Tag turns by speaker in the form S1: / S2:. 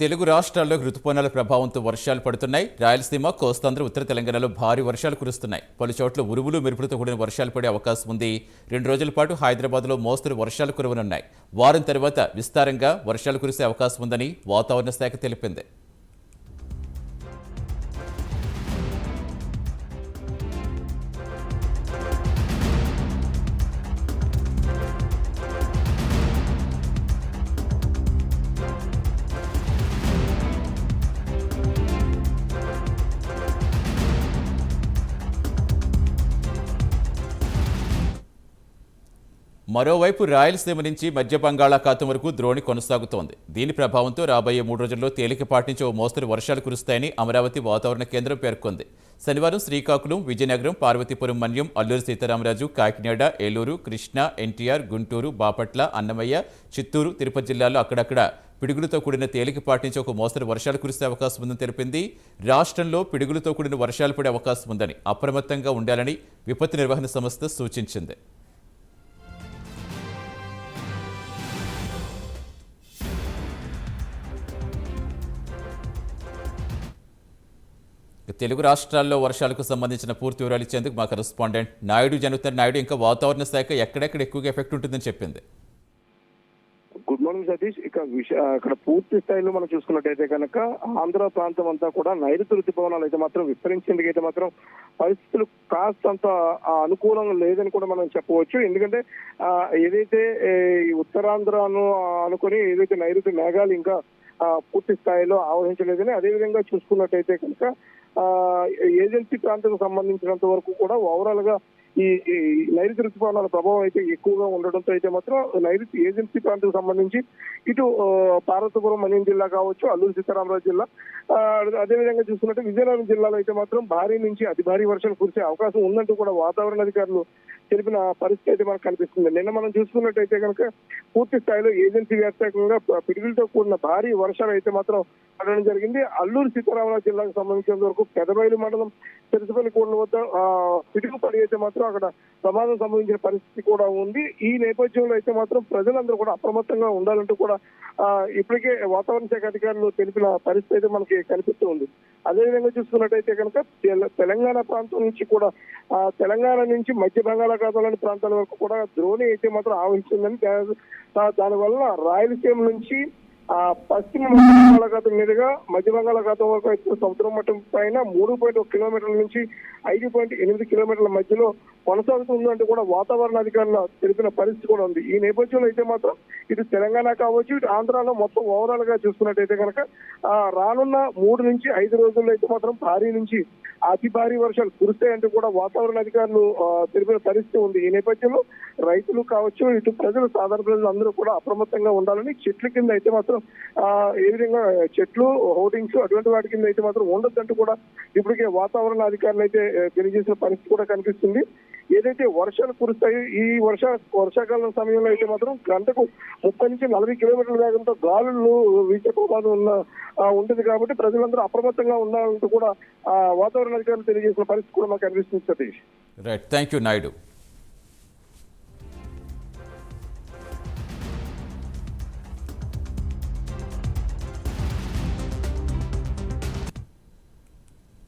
S1: తెలుగు రాష్ట్రాల్లో ఋతుపవనాల ప్రభావంతో వర్షాలు పడుతున్నాయి. రాయలసీమ కోస్తాంధ్ర ఉత్తర తెలంగాణలో భారీ వర్షాలు కురుస్తున్నాయి. పలు చోట్ల ఉరుములు మెరుపులతో కూడిన వర్షాలు పడే అవకాశం ఉంది. రెండు రోజుల పాటు హైదరాబాద్లో మోస్తరు వర్షాలు కురవనున్నాయి. వారం తర్వాత విస్తారంగా వర్షాలు కురిసే అవకాశం ఉందని వాతావరణ శాఖ తెలిపింది. మరోవైపు రాయలసీమ నుంచి మధ్య బంగాళాఖాతం వరకు ద్రోణి కొనసాగుతోంది. దీని ప్రభావంతో రాబోయే మూడు రోజుల్లో తేలికపాటి నుంచి ఓ మోస్తరు వర్షాలు కురుస్తాయని అమరావతి వాతావరణ కేంద్రం పేర్కొంది. శనివారం శ్రీకాకుళం విజయనగరం పార్వతీపురం మన్యం అల్లూరు సీతారామరాజు కాకినాడ ఏలూరు కృష్ణా ఎన్టీఆర్ గుంటూరు బాపట్ల అన్నమయ్య చిత్తూరు తిరుపతి జిల్లాల్లో అక్కడక్కడ పిడుగులతో కూడిన తేలికపాటి నుంచి ఒక మోస్తరు వర్షాలు కురిసే అవకాశం ఉందని తెలిపింది. రాష్ట్రంలో పిడుగులతో కూడిన వర్షాలు పడే అవకాశం ఉందని అప్రమత్తంగా ఉండాలని విపత్తు నిర్వహణ సంస్థ సూచించింది. తెలుగు రాష్ట్రాల్లో వర్షాలకు సంబంధించిన పూర్తి వివరాలు ఇచ్చేందుకు మా కరెస్పాండెంట్ నాయుడు జనుతర్. నాయుడు ఇంకా వాతావరణ శాఖ ఎక్కడెక్కడ ఎక్కువగా ఎఫెక్ట్ ఉంటుందని చెప్పింది?
S2: Good morning Satish. ఇక విష అక్కడ పూర్తి స్థాయిలో మనం చూసుకున్నట్టయితే కనుక ఆంధ్ర ప్రాంతం అంతా కూడా నైరుతి ఋతుపవనాలు అయితే మాత్రం విస్తరించేందుకు అయితే మాత్రం పరిస్థితులు కాస్తంత అనుకూలం అనుకూలంగా లేదని కూడా మనం చెప్పవచ్చు. ఎందుకంటే ఏదైతే ఉత్తరాంధ్రను అనుకుని ఏదైతే నైరుతి మేఘాలు ఇంకా పూర్తి స్థాయిలో ఆవహించలేదని అదేవిధంగా చూసుకున్నట్టయితే కనుక ఆ, ఏజెన్సీ ప్రాంతానికి సంబంధించినంత వరకు కూడా ఓవరాల్గా ఈ ఈ నైరుతి ఋతుపవనాల ప్రభావం అయితే ఎక్కువగా ఉండడంతో అయితే మాత్రం నైరుతి ఏజెన్సీ ప్రాంతం సంబంధించి ఇటు ఆ, పార్వతీపురం మన్యం జిల్లా కావచ్చు అల్లూరు సీతారామరాజు జిల్లా అదేవిధంగా చూసుకున్నట్టు విజయనగరం జిల్లాలో అయితే మాత్రం భారీ నుంచి అతి భారీ వర్షాలు కురిసే అవకాశం ఉందంటూ కూడా వాతావరణ అధికారులు తెలిపిన పరిస్థితి అయితే మనకు కనిపిస్తుంది. నిన్న మనం చూసుకున్నట్టయితే కనుక పూర్తి స్థాయిలో ఏజెన్సీ వ్యాప్తంగా పిడుగులతో కూడిన భారీ వర్షాలు అయితే మాత్రం పడడం జరిగింది. అల్లూరు సీతారామరాజు జిల్లాకు సంబంధించిన వరకు పెదబయలు మండలం తెరసపల్లి కోళ్ళ వద్ద ఆ, పిడుగు పడి అయితే మాత్రం అక్కడ ప్రమాదం సంభవించిన పరిస్థితి కూడా ఉంది. ఈ నేపథ్యంలో అయితే మాత్రం ప్రజలందరూ కూడా అప్రమత్తంగా ఉండాలంటూ కూడా ఇప్పటికే వాతావరణ శాఖ అధికారులు తెలిపిన పరిస్థితి అయితే మనకి కనిపిస్తూ ఉంది అదేవిధంగా చూసుకున్నట్టయితే కనుక తెల- తెలంగాణ ప్రాంతం నుంచి కూడా తెలంగాణ నుంచి మధ్య బంగాళాఖాతంలోని ప్రాంతాల వరకు కూడా ద్రోణి అయితే మాత్రం ఆవహించిందని దానివల్ల రాయలసీమ నుంచి ఆ పశ్చిమ మధ్య బంగాళాఖాతం మీదుగా మధ్య బంగాళాఖాతం వరకు అయితే సముద్రం మట్టం పైన మూడు పాయింట్ ఒక కిలోమీటర్ల నుంచి ఐదు పాయింట్ ఎనిమిది కిలోమీటర్ల మధ్యలో కొనసాగుతుందంటూ కూడా వాతావరణ అధికారులు తెలిపిన పరిస్థితి కూడా ఉంది. ఈ నేపథ్యంలో అయితే మాత్రం ఇటు తెలంగాణ కావచ్చు ఇటు ఆంధ్రాలో మొత్తం ఓవరాల్గా చూసుకున్నట్టయితే కనుక రానున్న మూడు నుంచి ఐదు రోజుల్లో అయితే మాత్రం భారీ నుంచి అతి భారీ వర్షాలు కురుస్తాయంటూ కూడా వాతావరణ అధికారులు తెలిపిన పరిస్థితి ఉంది. ఈ నేపథ్యంలో రైతులు కావచ్చు ఇటు ప్రజలు సాధారణ ప్రజలు అందరూ కూడా అప్రమత్తంగా ఉండాలని చెట్ల కింద అయితే మాత్రం ఏ విధంగా చెట్లు హోర్డింగ్స్ అటువంటి వాటి కింద అయితే మాత్రం ఉండొద్దంటూ కూడా ఇప్పటికే వాతావరణ అధికారులు అయితే తెలియజేసిన పరిస్థితి కూడా కనిపిస్తుంది. ఏదైతే వర్షాలు కురుస్తాయో ఈ వర్ష వర్షాకాలం సమయంలో అయితే మాత్రం గంటకు ముప్పై నుంచి నలభై కిలోమీటర్ల వేగంతో గాలులు వీచే ప్రమాదం ఉన్న ఉంటుంది కాబట్టి ప్రజలందరూ అప్రమత్తంగా ఉండాలంటూ కూడా వాతావరణ అధికారులు తెలియజేసిన పరిస్థితి కూడా మాకు అనిపిస్తుంది Satish.
S1: Right thank you Naidu